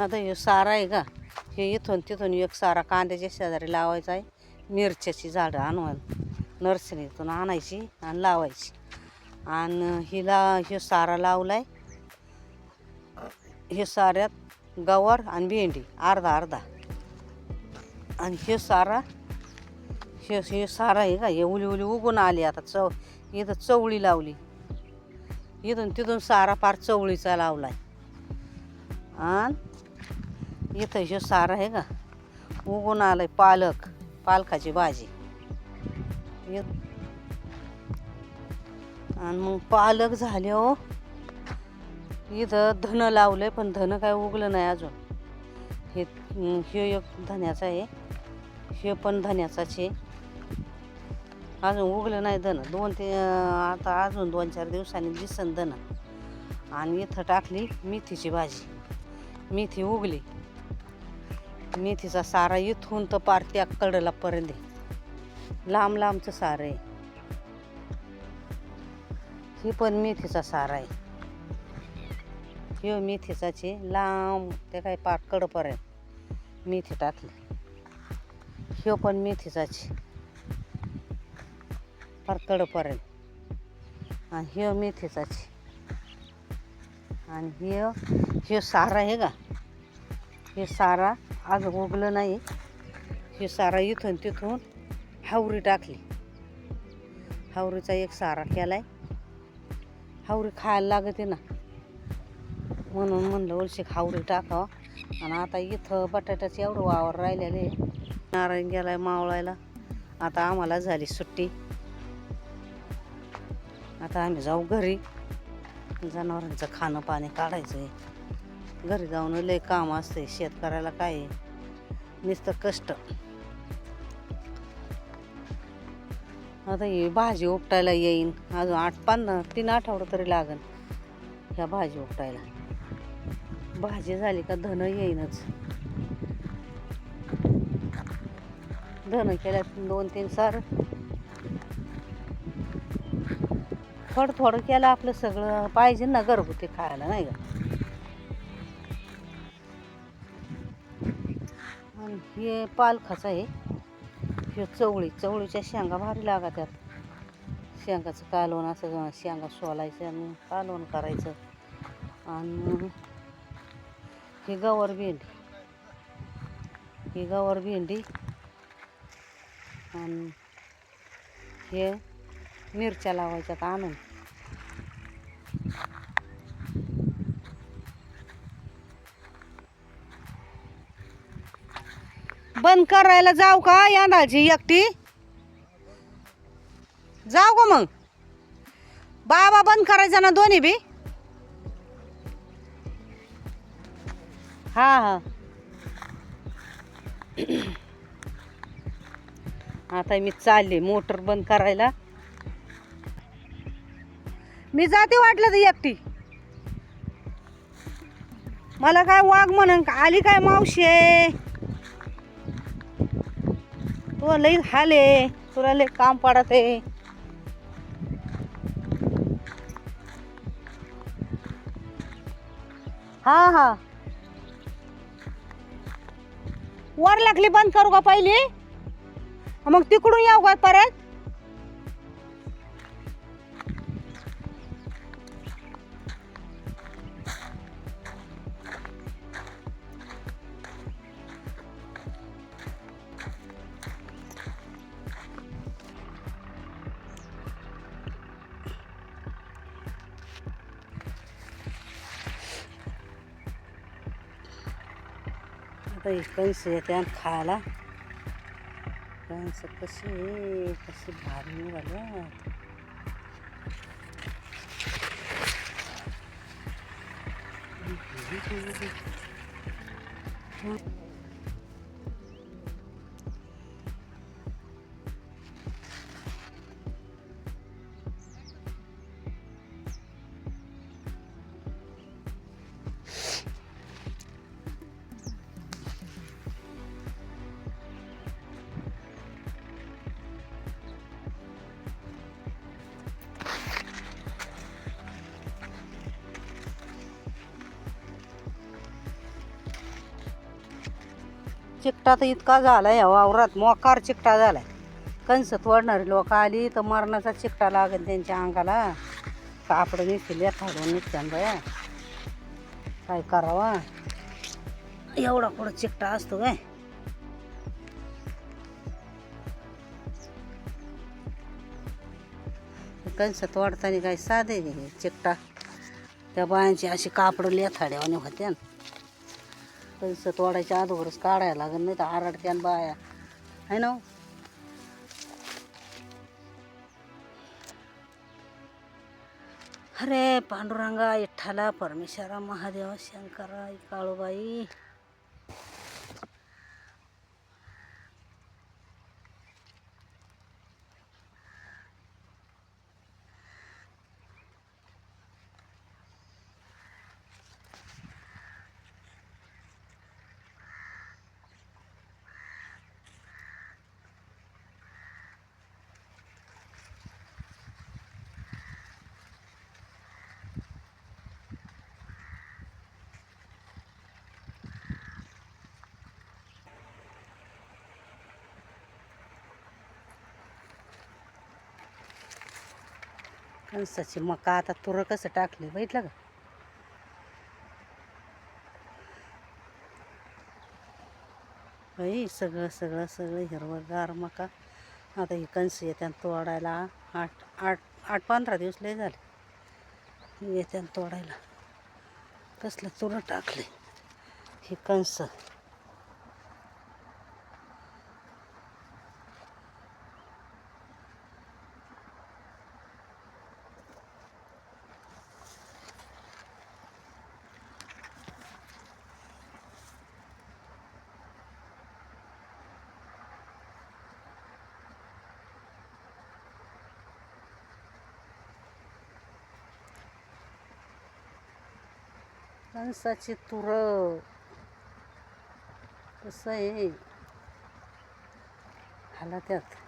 आता हे सारा आहे का? हे इथून तिथून एक सारा कांद्याच्या शेजारी लावायचा आहे. मिरच्याची झाडं आणून नर्सरीतून आणायची आणि लावायची. आणि हिला हे सारा लावलाय. हे साऱ्यात गवार आणि भेंडी अर्धा अर्धा. आणि हे सारा हे हे सारा आहे का? हे उली उली उगून आली आता चव. इथं चवळी लावली. इथून तिथून सारा पार चवळीचा लावलाय. आणि इथं हे सार आहे का? उगून आलंय पालक पालकाची भाजी. आणि मग पालक झाले हो. इथं धन लावलंय पण धन काय उगलं नाही अजून. हे हे एक धन्याचं आहे. हे पण धन्याचाच आहे. अजून उगलं नाही धन. दोन ते आता अजून दोन चार दिवसांनी दिसन धन. आणि इथं टाकली मेथीची भाजी. मेथी उगली. मेथीचा सारा इथून तर पार त्या कडला पर्यंत लांब लांबचं सारं आहे. ही पण मेथीचा सारा आहे. ह्यो मेथीचाचे लांब ते काय पार कडपर्यंत मेथी टाकली. ह्यो पण मेथीचाची फार कडपर्यंत. आणि ह्यो मेथीचाची. आणि हे हे सारा आहे का? हे सारा आज उगलं नाही. हे सारा इथून तिथून हावरी टाकली. हावरीचा एक सारा केलाय. हावरी खायला लागते ना. म्हणून म्हणलं उलशी हावरी टाकावं. आणि आता इथं बटाट्याचं एवढं वावर राहिलेले नारायण गेलाय मावळायला. आता आम्हाला झाली सुट्टी. आता आम्ही जाऊ घरी. जनावरांचं खाणं पाणी काढायचं आहे घरी जाऊन लय काम असते शेतकऱ्याला काय नुसतं कष्ट. आता ही भाजी उपटायला येईन. अजून आठ पन्नास तीन आठवडं तरी लागन ह्या भाजी उपटायला. भाजी झाली का धन येईनच. धन केल्या दोन तीन सार. थोडं थोडं केलं आपलं सगळं. पाहिजे ना घरगुती खायला नाही का? आणि हे पालखाचं आहे. हे चवळी चवळीच्या शेंगा भारी लागतात शेंगाचं कालवण असं शेंगा सोलायचं आणि कालवण करायचं. आणि ही गवार भेंडी. ही गवार भेंडी आणि हे मिरच्या लावायच्यात आणून. बंद करायला जाऊ का यांदाची एकटी? जाऊ का मग? बाबा बंद करायचा ना दोन्ही बी? हा हा. आता मी चालले मोटर बंद करायला. मी जाते वाटलं तर एकटी. मला काय वाघ म्हणून आली काय मावशी? आहे तुला लई हाले तुला लई काम पडत आहे. हा हा. वर लागली बंद करू का पहिली? मग तिकडून येऊ का परत? पैसे येते खायला कणसं कशी कशी चिकटा तर इतका झाला या वावरात. मोकार चिकटा झाला आहे कणसत तोडणारी लोक आली तर मरणाचा चिकटा लागेल त्यांच्या अंगाला. कापड निघतील थाडून निघत्यान बाया. काय करावा? एवढा कुठं चिकटा असतो काय कणसत तोडताना काय साधे हे चिकटा? त्या बायांची अशी कापड लेथाड्यावाने होत्या. ना कंस तोडायच्या अगोदरच काढायला लागेल नाही तर आरडत्या न बाया. आहे ना हो? अरे पांडुरंगा इठ्ठाला परमेश्वरा महादेवा शंकरा काळूबाई. कणसाची मका आता तुरं कसं टाकली बघितलं का? बाई सगळं सगळं सगळं हिरवंगार मका. आता ही कणस येत्या तोडायला आठ आठ आठ पंधरा दिवस लय झाले. येत्या तोडायला. कसलं तुरं टाकले ही कणस. कणसाची तुरं कसं आहे? हाला त्यात.